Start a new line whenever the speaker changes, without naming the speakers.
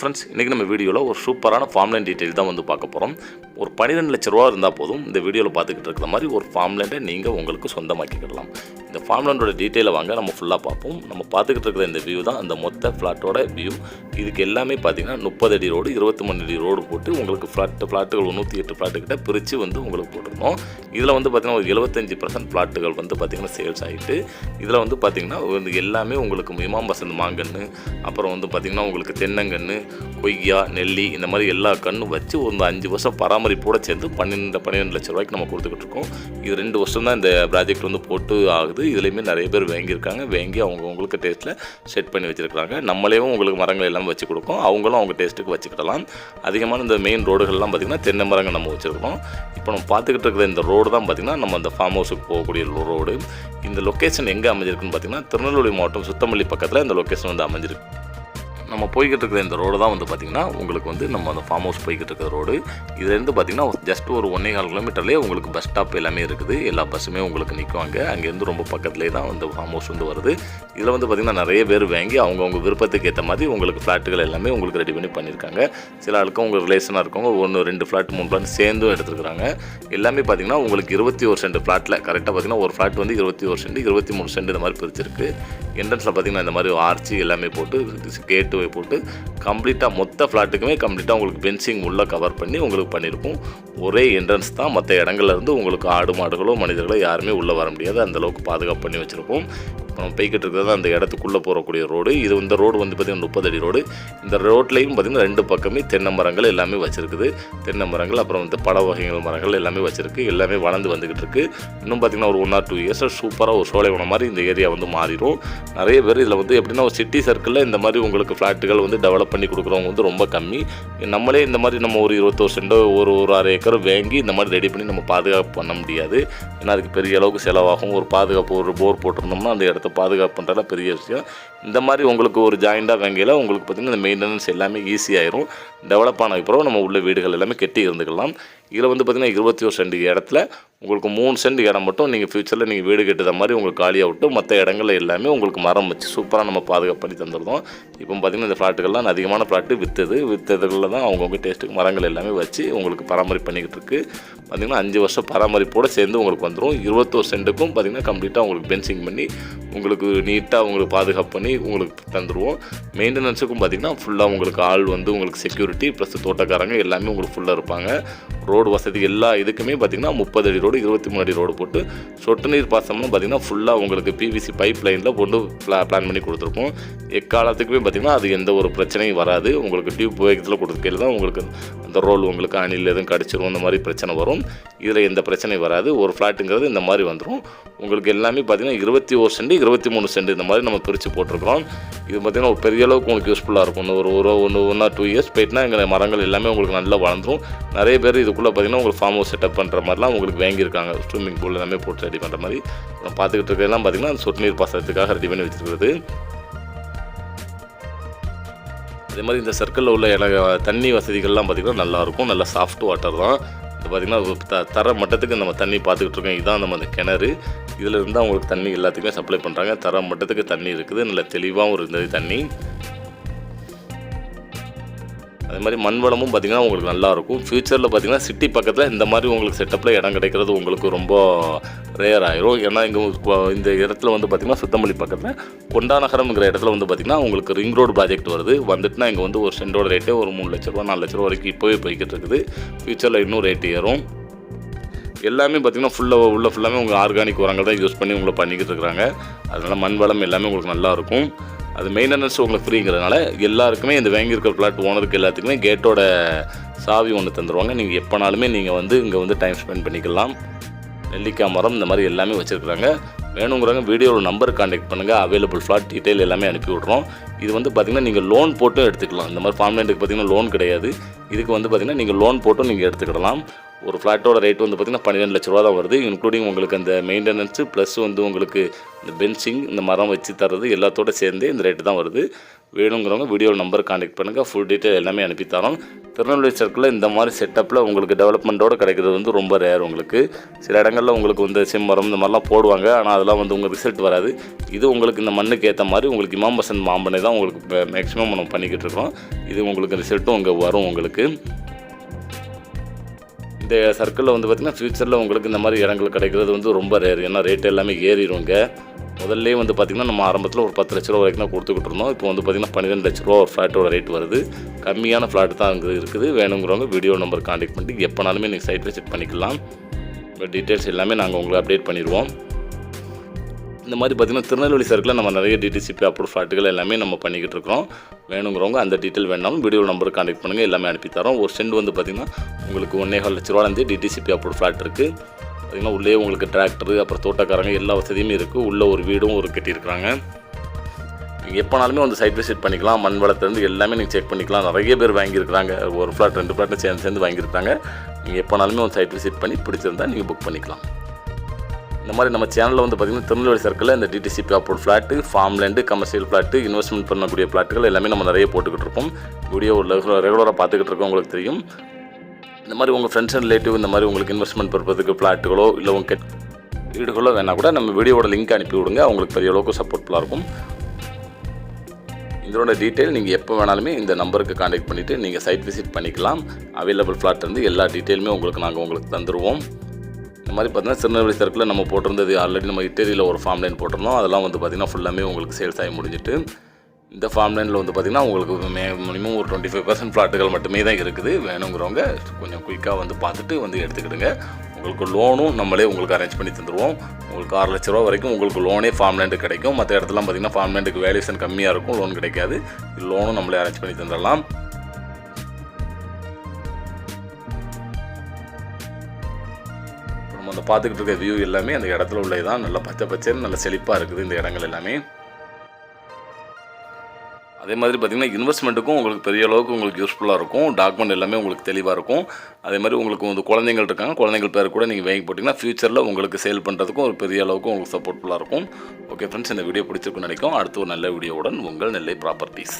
Friends இன்றைக்கி நம்ம வீடியோவில் ஒரு சூப்பரான ஃபார்ம்லேண்ட் டீட்டெயில் தான் வந்து பார்க்க போகிறோம் ஒரு பன்னிரெண்டு லட்ச ரூபா இருந்தால் போதும் இந்த வீடியோவில் பார்த்துக்கிட்டு இருக்கிற மாதிரி ஒரு ஃபார்ம்லேண்டை நீங்கள் உங்களுக்கு சொந்தமாக்கிக்கிடலாம். இந்த ஃபார்ம்லேண்டோட டீட்டெயிலை வாங்க நம்ம ஃபுல்லாக பார்ப்போம். நம்ம பார்த்துக்கிட்டு இருக்கிற இந்த வியூ தான் அந்த மொத்த ஃப்ளாட்டோட வியூ இதுக்கு எல்லாமே பார்த்தீங்கன்னா முப்பது அடி ரோடு இருபத்தி மூணு அடி ரோடு போட்டு உங்களுக்கு ஃப்ளாட்டு ஃப்ளாட்டுகள் நூற்றி எட்டு ஃப்ளாட்டுக்கிட்ட பிரித்து வந்து உங்களுக்கு போட்டிருந்தோம் இதில் வந்து பார்த்தீங்கன்னா ஒரு எழுபத்தஞ்சு பர்சன்ட் ஃப்ளாட்டுகள் வந்து பார்த்திங்கன்னா சேல்ஸ் ஆகிட்டு இதில் வந்து பார்த்திங்கன்னா எல்லாமே உங்களுக்கு இமாம் பசந்த் மாங்கன்று அப்புறம் வந்து பார்த்திங்கன்னா உங்களுக்கு தென்னங்கன்று கொய்யா நெல்லி இந்த மாதிரி எல்லா கன்றும் வச்சு ஒரு அஞ்சு வருஷம் பராமரிப்போட சேர்ந்து பன்னெண்டு பன்னிரெண்டு லட்ச ரூபாய்க்கு நம்ம கொடுத்துக்கிட்டு இருக்கோம். இது ரெண்டு வருஷம் தான் இந்த ப்ராஜெக்ட் வந்து போட்டு ஆகுது. இதுலேயுமே நிறைய பேர் வாங்கியிருக்காங்க. வாங்கி அவங்க உங்களுக்கு டேஸ்ட்டில் செட் பண்ணி வச்சுருக்காங்க நம்மளேவும் உங்களுக்கு மரங்கள் எல்லாம் வச்சு கொடுக்கும். அவங்களும் அவங்க டேஸ்ட்டுக்கு வச்சுக்கிடலாம். அதிகமான இந்த மெயின் ரோடுகள்லாம் பார்த்திங்கன்னா தென்னை மரங்கள் நம்ம வச்சுருக்கோம் இப்போ நம்ம பார்த்துக்கிட்டு இருக்கிற இந்த ரோடு தான் பார்த்திங்கன்னா நம்ம அந்த ஃபார்ம் ஹவுஸுக்கு போகக்கூடிய ரோடு இந்த லொக்கேஷன் எங்கே அமைஞ்சிருக்குன்னு பார்த்திங்கன்னா திருநெல்வேலி மாவட்டம் சுத்தமல்லி பக்கத்தில் இந்த லொக்கேஷன் வந்து அமைஞ்சிருக்கு. நம்ம போய்கிட்டு இருக்கிற இந்த ரோடு தான் வந்து பார்த்திங்கன்னா உங்களுக்கு வந்து நம்ம அந்த ஃபார்ம் ஹவுஸ் போய்கிட்டு இருக்கிற ரோடு இதுலேருந்து பார்த்திங்கன்னா ஜஸ்ட் ஒரு ஒன்றே கால் கிலோமீட்டர்லேயே உங்களுக்கு பஸ் ஸ்டாப் எல்லாமே இருக்குது. எல்லா பஸ்ஸுமே உங்களுக்கு நிற்குவாங்க அங்கேருந்து ரொம்ப பக்கத்துலேயே தான் வந்து ஃபார்ம் ஹவுஸ் வந்து வருது. இதில் வந்து பார்த்திங்கன்னா நிறைய பேர் வாங்கி அவங்கவுங்க விருப்பத்துக்கு ஏற்ற மாதிரி உங்களுக்கு ஃப்ளாட்டுகள் எல்லாமே உங்களுக்கு ரெடி பண்ணி பண்ணியிருக்காங்க. சில ஆளுக்கும் உங்கள் ரிலேஷனாக இருக்கவங்க ஒன்று ரெண்டு ஃப்ளாட் மூணு ஃப்ளாட் சேர்ந்தும் எடுத்துருக்காங்க எல்லாமே பார்த்திங்கன்னா உங்களுக்கு இருபத்தி ஒரு சென்ட் ஃப்ளாட்டில் கரெக்டாக பார்த்திங்கன்னா ஒரு ஃப்ளாட் வந்து இருபத்தி ஒரு சென்ட் இருபத்தி மூணு சென்ட் இந்த மாதிரி பிரிச்சிருக்கு. என்ட்ரன்ஸில் பார்த்திங்கன்னா இந்த மாதிரி ஆர்ச்சி எல்லாமே போட்டு கேட்டு போட்டு கம்ப்ளீட்டாக மொத்த ஃப்ளாட்டுக்குமே கம்ப்ளீட்டாக உங்களுக்கு பென்சிங் உள்ளே கவர் பண்ணி உங்களுக்கு பண்ணியிருப்போம். ஒரே என்ட்ரன்ஸ் தான். மற்ற இடங்கள்லேருந்து உங்களுக்கு ஆடு மாடுகளோ மனிதர்களோ யாருமே உள்ளே வர முடியாது. அந்தளவுக்கு பாதுகாப்பு பண்ணி வச்சுருப்போம். இப்போ நம்ம போய்கிட்டு இருக்கிறது அந்த இடத்துக்குள்ளே போகக்கூடிய ரோடு. இது இந்த ரோடு வந்து பார்த்திங்கன்னா முப்பது அடி ரோடு. இந்த ரோட்லேயும் பார்த்திங்கன்னா ரெண்டு பக்கமே தென்னை மரங்கள் எல்லாமே வச்சுருக்குது. தென்னை மரங்கள் அப்புறம் வந்து பட வகைகள் மரங்கள் எல்லாமே வச்சுருக்கு. எல்லாமே வளர்ந்து வந்துக்கிட்டு இருக்குது இன்னும் பார்த்திங்கன்னா ஒரு ஒன் ஆர் டூ இயர்ஸ் சூப்பராக ஒரு சோலை சோலைவனம் மாதிரி இந்த ஏரியா வந்து மாறிடும் நிறைய பேர் இதில் வந்து எப்படின்னா ஒரு சிட்டி சர்க்கிளில் இந்த மாதிரி உங்களுக்கு ஃப்ளாட்டுகள் வந்து டெவலப் பண்ணி கொடுக்குறவங்க வந்து ரொம்ப கம்மி. நம்மளே இந்த மாதிரி நம்ம ஒரு இருபத்தோரு சென்டோ ஒரு ஒரு அரை ஏக்கர் வாங்கி இந்த மாதிரி ரெடி பண்ணி நம்ம பாதுகாப்பு பண்ண முடியாது. ஏன்னா அதுக்கு பெரிய அளவுக்கு செலவாகும். ஒரு பாதுகாப்பு ஒரு போர் போட்டிருந்தோம்னா அந்த இடத்த பாதுகாப்பு பெரிய விஷயம். இந்த மாதிரி உங்களுக்கு ஒரு ஜாயிண்டாக வங்கியில் உங்களுக்கு பார்த்திங்கன்னா இந்த மெயின்டெனன்ஸ் எல்லாமே ஈஸியாகிரும் டெவலப் ஆன அப்புறம் நம்ம உள்ள வீடுகள் எல்லாமே கெட்டி இருந்துக்கலாம். இதில் வந்து பார்த்திங்கன்னா இருபத்தி ஒரு சென்ட் இடத்துல உங்களுக்கு மூணு சென்ட் இடம் மட்டும் நீங்கள் ஃப்யூச்சரில் நீங்கள் வீடு கட்டுற மாதிரி உங்களுக்கு காலியாக விட்டு மற்ற இடங்கள்ல எல்லாமே உங்களுக்கு மரம் வச்சு சூப்பராக நம்ம பாதுகாப்பு பண்ணி தந்துருந்தோம் இப்போ பார்த்திங்கன்னா இந்த ஃப்ளாட்டுகள்லாம் அதிகமான ஃப்ளாட்டு விற்றுது விற்றதுகளில் தான் அவங்கவுங்க டேஸ்ட்டுக்கு மரங்கள் எல்லாமே வச்சு உங்களுக்கு பராமரிப்பு பண்ணிக்கிட்டு இருக்குது பார்த்திங்கன்னா அஞ்சு வருஷம் பராமரிப்போடு சேர்ந்து உங்களுக்கு வந்துடும் இருபத்தோரு சென்ட்டுக்கும் பார்த்திங்கன்னா கம்ப்ளீட்டாக உங்களுக்கு பென்சிங் பண்ணி உங்களுக்கு நீட்டாக உங்களுக்கு பாதுகாப்பு பண்ணி உங்களுக்கு தந்துடுவோம் மெயின்டெனன்ஸுக்கும் பார்த்திங்கன்னா ஃபுல்லாக உங்களுக்கு ஆள் வந்து உங்களுக்கு செக்யூரிட்டி ப்ளஸ் தோட்டக்காரங்க எல்லாமே உங்களுக்கு ஃபுல்லாக இருப்பாங்க. ரோடு வசதி எல்லா இதுக்குமே பார்த்திங்கன்னா முப்பது அடி ரோடு இருபத்தி மூணு அடி ரோடு போட்டு சொட்டு நீர் பாசனம்னு பார்த்திங்கன்னா ஃபுல்லாக உங்களுக்கு பிவிசி பைப் லைனில் கொண்டு ப்ளா பிளான் பண்ணி கொடுத்துருப்போம். எக்காலத்துக்குமே பார்த்திங்கன்னா அது எந்த ஒரு பிரச்சனையும் வராது. உங்களுக்கு டியூப் வேகத்தில் கொடுத்துக்கையில் தான் உங்களுக்கு அந்த ரோல் உங்களுக்கு அணில் எதுவும் கடிச்சிரும் இந்த மாதிரி பிரச்சனை வரும். இதில் எந்த பிரச்சனையும் வராது. ஒரு ஃப்ளாட்டுங்கிறது இந்த மாதிரி வந்துடும் உங்களுக்கு எல்லாமே பார்த்திங்கன்னா இருபத்தி ஒரு சென்ட் இருபத்தி மூணு சென்ட் இந்த மாதிரி நம்ம பிரித்து கொடுக்குறோம் இது பார்த்திங்கன்னா ஒரு பெரிய அளவுக்கு உங்களுக்கு யூஸ்ஃபுல்லாக இருக்கும். இன்னும் ஒரு ஒரு ஒன்று ஒன் ஆர் டூ இயர்ஸ் போயிட்டுனா எங்கள் மரங்கள் எல்லாமே உங்களுக்கு நல்லா வளர்ந்துரும். நிறைய பேர் இதுக்குள்ளே பார்த்திங்கன்னா உங்களுக்கு ஃபார்ம் ஹவுஸ் செட்டப் பண்ணுற மாதிரிலாம் உங்களுக்கு வாங்கியிருக்காங்க. ஸ்விம்மிங் பூல் எல்லாமே போட்டு ரெடி பண்ணுற மாதிரி. நம்ம பார்த்துக்கிட்டு இருக்கிறதெல்லாம் பார்த்திங்கன்னா அந்த சொட்டு நீர் பாசனத்துக்காக ரெடி பண்ணி வச்சுருக்கிறது. அதே மாதிரி இந்த சர்க்கிளில் உள்ள இல தண்ணி வசதிகள்லாம் பார்த்திங்கன்னா நல்லாயிருக்கும் நல்ல சாஃப்ட் வாட்டர் தான். பார்த்திங்கன்னா ஒரு த தர மட்டத்துக்கு நம்ம தண்ணி பார்த்துக்கிட்டு இருக்கோம். இதுதான் நம்ம அந்த கிணறு. இதில் இருந்தால் அவங்களுக்கு தண்ணி எல்லாத்துக்குமே சப்ளை பண்ணுறாங்க தர மட்டத்துக்கு தண்ணி இருக்குது. நல்ல தெளிவாகவும் இருந்தது தண்ணி. அதே மாதிரி மண் வளமும் பார்த்திங்கன்னா உங்களுக்கு நல்லாயிருக்கும். ஃப்யூச்சரில் பார்த்திங்கன்னா சிட்டி பக்கத்தில் இந்த மாதிரி உங்களுக்கு செட்டப்பில் இடம் கிடைக்கிறது உங்களுக்கு ரொம்ப ரேர் ஆயிரும். ஏன்னா இங்கே இந்த இடத்துல வந்து பார்த்திங்கன்னா சுத்தமல்லி பக்கத்தில் கொண்டாநகரம்ங்கிற இடத்துல வந்து பார்த்திங்கன்னா உங்களுக்கு ரிங் ரோடு ப்ராஜெக்ட் வருது. வந்துட்டுனா இங்கே வந்து ஒரு சென்டோட ரேட்டே ஒரு மூணு லட்ச ரூபா நாலு லட்ச ரூபா வரைக்கும் இப்போவே போய்கிட்டு இருக்குது. ஃப்யூச்சரில் இன்னும் ரேட் ஏறும். எல்லாமே பார்த்திங்கன்னா ஃபுல்லாக உள்ள ஃபுல்லாமே உங்கள் ஆர்கானிக் உரங்கள் தான் யூஸ் பண்ணி உங்களை பண்ணிக்கிட்டு இருக்கிறாங்க. அதனால் மண் வளம் எல்லாமே உங்களுக்கு நல்லாயிருக்கும். அது மெயின்டெனன்ஸ் உங்களுக்கு ஃப்ரீங்கிறதுனால எல்லாருக்குமே இந்த வாங்கியிருக்கிற ஃப்ளாட் ஓனருக்கு எல்லாத்துக்குமே கேட்டோட சாவி ஒன்று தந்துடுவாங்க நீங்கள் எப்போனாலுமே நீங்கள் வந்து இங்கே வந்து டைம் ஸ்பெண்ட் பண்ணிக்கலாம். நெல்லிக்காய் மரம் இந்த மாதிரி எல்லாமே வச்சுருக்குறாங்க. வேணுங்கிறவங்க வீடியோவில் நம்பர் காண்டாக்ட் பண்ணுங்கள் அவைலபிள் ஃப்ளாட் டீட்டெயில் எல்லாமே அனுப்பி விட்றோம். இது வந்து பார்த்திங்கன்னா நீங்கள் லோன் போட்டும் எடுத்துக்கலாம். இந்த மாதிரி ஃபார்ம்லேண்டுக்கு பார்த்திங்கன்னா லோன் கிடையாது. இதுக்கு வந்து பார்த்திங்கன்னா நீங்கள் லோன் போட்டும் நீங்கள் எடுத்துக்கிடலாம். ஒரு ஃப்ளாட்டோட ரேட் வந்து பார்த்திங்கன்னா பன்னிரெண்டு லட்ச ரூபா தான் வருது. இன்க்ளூடிங் உங்களுக்கு அந்த மெயின்டெனன்ஸு ப்ளஸ் வந்து உங்களுக்கு இந்த பென்சிங் இந்த மரம் வச்சு தர்றது எல்லாத்தோட சேர்ந்து இந்த ரேட்டு தான் வருது. வேணுங்கிறவங்க வீடியோ நம்பர் காண்டக்ட் பண்ணுங்கள் ஃபுல் டீட்டெயில் எல்லாமே அனுப்பி தரோம். திருநெல்வேலி சர்க்கிளில் இந்த மாதிரி செட்டப்பில் உங்களுக்கு டெவலப்மெண்ட்டோட கிடைக்கிறது வந்து ரொம்ப ரேர் உங்களுக்கு. சில இடங்களில் உங்களுக்கு வந்து செம்மரம் இந்த மாதிரிலாம் போடுவாங்க. ஆனால் அதெல்லாம் வந்து உங்கள் ரிசல்ட் வராது. இது உங்களுக்கு இந்த மண்ணுக்கு ஏற்ற மாதிரி உங்களுக்கு இமாம்பசன் மாம்பனை தான் உங்களுக்கு மேக்ஸிமம் நம்ம பண்ணிக்கிட்டு இருக்கோம். இது உங்களுக்கு ரிசல்ட்டும் இங்கே வரும் உங்களுக்கு. இந்த சர்க்கிளில் வந்து பார்த்திங்கன்னா ஃப்யூச்சரில் உங்களுக்கு இந்த மாதிரி இடங்கள் கிடைக்கிறது வந்து ரொம்ப ரேர் ஏன்னா ரேட் எல்லாமே ஏறிடுங்க முதல்லே வந்து பார்த்திங்கன்னா நம்ம ஆரம்பத்தில் ஒரு பத்து லட்ச ரூபா வரைக்கும் தான் கொடுத்துக்கிட்டு இருந்தோம். இப்போ வந்து பார்த்திங்கன்னா பன்னிரெண்டு லட்ச ரூபா ஒரு ஃப்ளாட்டோட ரேட் வருது. கம்மியான ஃப்ளாட் தான் அங்கே இருக்குது. வேணுங்கிறவங்க வீடியோ நம்பர் காண்டாக்ட் பண்ணி எப்போனாலுமே நீங்கள் சைட் விசிட் பண்ணிக்கலாம். டீட்டெயில்ஸ் எல்லாமே நாங்கள் உங்களுக்கு அப்டேட் பண்ணிடுவோம். இந்த மாதிரி பார்த்திங்கன்னா திருநெல்வேலி சர்க்கிளில் நம்ம நிறைய டிடிசிபி அப்ரூவ் ஃப்ளாட்டுகள் எல்லாமே நம்ம பண்ணிக்கிட்டு இருக்கிறோம். வேணுங்கிறவங்க அந்த டீட்டெயில் வேணாலும் வீடியோ நம்பருக்கு கான்டெக்ட் பண்ணுங்கள் எல்லாமே அனுப்பி தரோம். ஒரு சென்ட் வந்து பார்த்திங்கன்னா உங்களுக்கு ஒன்றே கால் லட்ச ரூபாலேருந்து டிடிசிபி அப்ரூவ் ஃப்ளாட் இருக்குது பார்த்திங்கன்னா உள்ளே உங்களுக்கு டிராக்டரு அப்புறம் தோட்டக்காரங்க எல்லா வசதியுமே இருக்குது உள்ளே ஒரு வீடும் ஒரு கட்டியிருக்கிறாங்க. நீங்கள் எப்போனாலுமே வந்து சைட் விசிட் பண்ணிக்கலாம். மண் வளத்துலேருந்து எல்லாமே நீங்கள் செக் பண்ணிக்கலாம். நிறைய பேர் வாங்கியிருக்கிறாங்க. ஒரு ஃப்ளாட் ரெண்டு ஃப்ளாட்டு சேர்ந்து சேர்ந்து வாங்கியிருக்காங்க நீங்கள் எப்போனாலுமே வந்து சைட் விசிட் பண்ணி பிடிச்சிருந்தா நீங்கள் புக் பண்ணிக்கலாம். இந்த மாதிரி நம்ம சேனலில் வந்து பார்த்திங்கன்னா திருநெல்வேலி சர்க்கிளில் இந்த DTCP approve flat farm land commercial flat investment பண்ணக்கூடிய ஃப்ளாட்டுகள் எல்லாமே நம்ம நிறைய போட்டுக்கிட்டு இருப்போம் வீடியோ ரெகுலராக பார்த்துக்கிட்டு இருக்கோம் உங்களுக்கு தெரியும். இந்த மாதிரி உங்கள் ஃப்ரெண்ட்ஸ் அண்ட் ரிலேட்டிவ் இந்த மாதிரி உங்களுக்கு இன்வெஸ்ட்மெண்ட் பர்பதுக்கு ஃப்ளாட்டுகளோ இல்லை உங்கள் கெட் வீடுகளோ வேணால் கூட நம்ம வீடியோட லிங்க் அனுப்பி விடுங்க. அவங்களுக்கு பெரிய அளவுக்கு சப்போர்ட்ஃபுல்லாக இருக்கும். இதோட டீட்டெயில் நீங்கள் எப்போ வேணாலுமே இந்த நம்பருக்கு காண்டாக்ட் பண்ணிவிட்டு நீங்கள் சைட் விசிட் பண்ணிக்கலாம். அவைலபிள் ஃப்ளாட் இருந்து எல்லா டீட்டெயிலுமே உங்களுக்கு நாங்கள் உங்களுக்கு தந்துடுவோம் இந்த மாதிரி பார்த்தீங்கன்னா திருநெல்வேலி சர்க்கிளில் நம்ம போட்டிருந்தது ஆல்ரெடி நம்ம இட்டேரியில் ஒரு ஃபார்ம் லைன் போட்டிருந்தோம். அதெல்லாம் வந்து பார்த்திங்கன்னா ஃபுல்லாமே உங்களுக்கு சேல்ஸ் ஆகி முடிஞ்சிட்டு இந்த ஃபார்ம் லைனில் வந்து பார்த்திங்கன்னா உங்களுக்கு மே மினிமம் ஒரு டுவெண்ட்டி ஃபைவ் பர்சன்ட் ஃப்ளாட்டுகள் மட்டுமே தான் இருக்குது. வேணுங்கிறவங்க கொஞ்சம் குயிக்காக வந்து பார்த்துட்டு வந்து எடுத்துக்கிடுங்க. உங்களுக்கு லோனும் நம்மளே உங்களுக்கு அரேஞ்ச் பண்ணி தந்துடுவோம் உங்களுக்கு ஆறு லட்ச ரூபா வரைக்கும் உங்களுக்கு லோனே ஃபார்ம் லேண்டு கிடைக்கும். மற்ற இடத்துலாம் பார்த்திங்கன்னா ஃபார்ம் லேண்டுக்கு வேல்யூஷன் கம்மியாக இருக்கும் லோன் கிடைக்காது. லோனும் நம்மளே அரேஞ்ச் பண்ணி தந்துடலாம். நம்ம அந்த பார்த்துக்கிட்டு இருக்க வியூ எல்லாமே அந்த இடத்துல உள்ளே தான் நல்லா பச்சை பச்சைன்னு நல்ல செழிப்பாக இருக்குது இந்த இடங்கள் எல்லாமே. அதே மாதிரி பார்த்திங்கன்னா இன்வெஸ்ட்மெண்ட்டுக்கும் உங்களுக்கு பெரிய அளவுக்கு உங்களுக்கு யூஸ்ஃபுல்லாக இருக்கும். டாக்குமெண்ட் எல்லாமே உங்களுக்கு தெளிவாக இருக்கும். அதே மாதிரி உங்களுக்கு வந்து குழந்தைங்கள் இருக்காங்க. குழந்தைங்கள் பேர் கூட நீங்கள் வாங்கி போட்டிங்கன்னா ஃப்யூச்சரில் உங்களுக்கு சேல் பண்ணுறதுக்கும் ஒரு பெரிய அளவுக்கு உங்களுக்கு சப்போர்ட்ஃபுல்லாக இருக்கும். ஓகே ஃப்ரெண்ட்ஸ் இந்த வீடியோ பிடிச்சிருக்குன்னு நினைக்கும் அடுத்து ஒரு நல்ல வீடியோவுடன் உங்கள் நெல்லை ப்ராப்பர்ட்டிஸ்